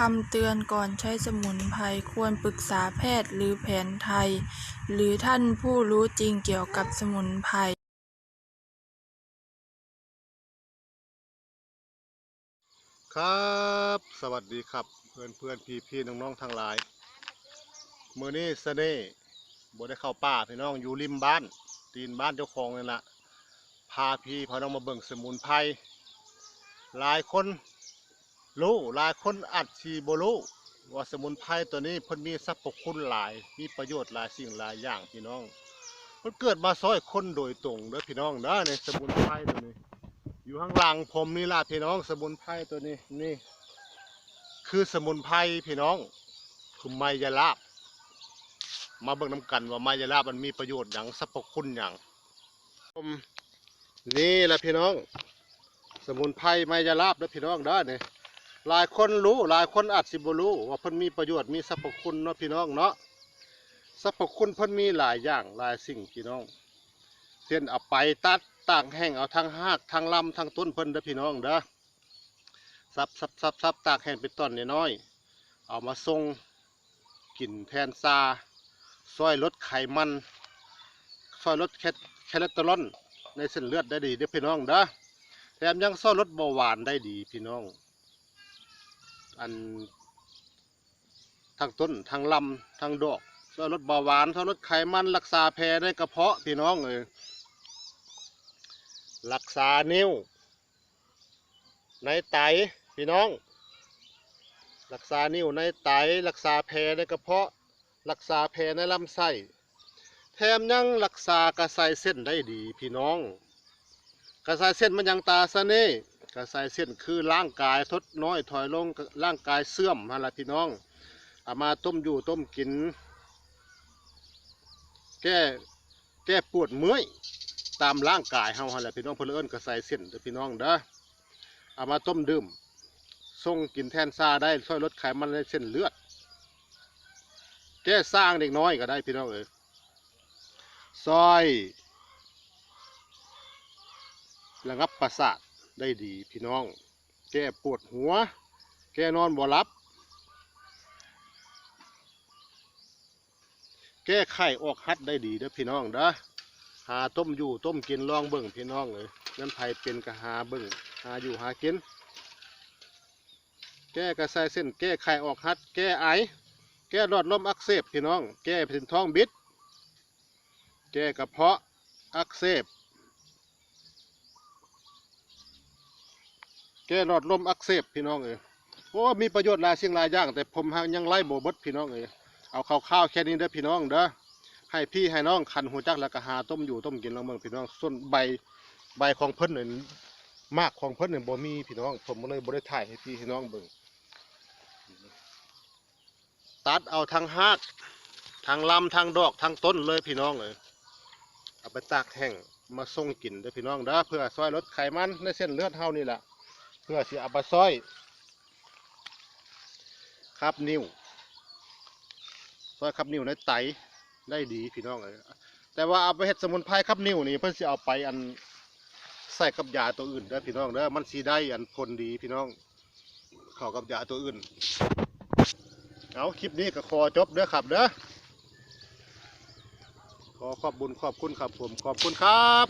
คำเตือนก่อนใช้สมุนไพรควรปรึกษาแพทย์หรือแผนไทย หรือท่านผู้รู้จริงเกี่ยวกับสมุนไพรครับ สวัสดีครับ เพื่อนเพื่อนพี่พี่น้องน้องทั้งหลายมือนี้เสน่ห์บ่ได้เข้าป่าพี่น้องอยู่ริมบ้าน ตีนบ้านเจ้าของนี่ละพาพี่พาน้องมาเบิ่งสมุนไพรหลายคน รู้หลายคนอัดชีบรู้ว่าสมุนไพรตัวนี้เพิ่นมีสรรพคุณหลาย มีประโยชน์หลายสิ่งหลายอย่างพี่น้องมันเกิดมาซอยคนโดยตรงเด้อพี่น้องเด้อในสมุนไพรตัวนี้ อยู่ข้างหลังผมนี่ล่ะพี่น้องสมุนไพรตัวนี้นี่ คือสมุนไพรพี่น้องคือไมยาลาบ มาเบิ่งน้ำกันว่าไมยาลาบมันมีประโยชน์อย่างสรรพคุณอย่างผมนี่แหละพี่น้อง สมุนไพรไมยาลาบเด้อพี่น้องเด้อนี่ หลายคนรู้หลายคนอาจสิบรู้ว่าเพิ่นมีประโยชน์มีสรรพคุณเนาะพี่น้องเนาะสรรพคุณเพิ่นมีหลายอย่างหลายสิ่งพี่น้องเช่นเอาไปตัดต่างแห้งเอาทางหากทางลำทางต้นเพิ่นเด้อพี่น้องเด้อซับซับซับซับตากแห้งเป็นต้นน้อยเอามาทรงกลิ่นแทนซาซอยลดไขมันซอยลดแคทแคเลเตอรอลในเส้นเลือดได้ดีเด้อพี่น้องเด้อแถมยังซอยลดเบาหวานได้ดีพี่น้อง อันทางต้นทางลำทางดอกซอยลดเบาหวานซอยลดไขมันรักษาแผลในกระเพาะพี่น้องเอ้ยรักษานิ้ว ในไตพี่น้อง รักษานิ้วในไตรักษาแผลในกระเพาะ รักษาแผลในลำไส้แถมยังรักษากระสายเส้นได้ดีพี่น้อง กระสายเส้นมันยังตาเสน่ กระสายเส้นคือร่างกายทดน้อยถอยลงร่างกายเสื่อมนั่นแหละพี่น้องเอามาต้มอยู่ต้มกิน แก้แก้ปวดเมื่อยตามร่างกายเฮาหั่นแหละพี่น้องเพิ่นเอิ้นกระใสเส้นเด้อพี่น้องเด้อเอามาต้มดื่มส่งกินแทนซาได้ช่วยลดไขมันในเส้นเลือด แก้สร้างเด็กน้อยก็ได้พี่น้องเอ้ยซอยระงับประสาท ได้ดีพี่น้อง แก้ปวดหัว แก้นอนบ่หลับ แก้ไข้ออกฮัดได้ดีเด้อพี่น้องเด้อหาต้มอยู่ต้มกินลองเบิ่งพี่น้องเลยนั่นไผเป็นก็หาเบิ่งหาอยู่หากิน แก้กระใสเส้น แก้ไขออกหัด แก้ไอ แก้หลอดลมอักเสบพี่น้อง แก้เป็นท้องบิด แก้กระเพาะอักเสบ แก้หลอดลมอักเสบพี่น้องเอ้ยโอ้มีประโยชน์หลายสิ่งหลายอย่าง แต่ผมยังไล่โบเบดพี่น้องเอ้ยเอาข้าวๆแค่นี้เด้อพี่น้องเด้อให้พี่ให้น้องคันหัวจักแล้วก็หาต้มอยู่ต้มกินลองเบิ่งพี่น้องส่วนใบใบของเพิ่นนี่มากของเพิ่นนี่บ่มีพี่น้อง ผมเลยบ่ได้ถ่ายให้พี่ให้น้องเบิ่งตัดเอาทางหากทางลำทางดอกทางต้นเลยพี่น้องเลยเอาไปตากแห้งมาส่งกินเด้อพี่น้องเด้อเพื่อซอยลดไขมันในเส้นเลือดเฮานี่แหละ เพื่อสิเอาไปซอย ครับนิ้วซอยครับนิ้วในไตได้ดีพี่น้องเลยแต่ว่าเอาไปเฮ็ดสมุนไพรครับนิ้วนี่เพิ่นสิเอาไปอันใส่กับยาตัวอื่นเด้พี่น้องเด้อมันสิได้อันผลดีพี่น้องเข้ากับยาตัวอื่น เอาคลิปนี้ก็ขอจบเด้อครับเด้อขอขอบบุญขอบคุณครับผมขอบคุณครับ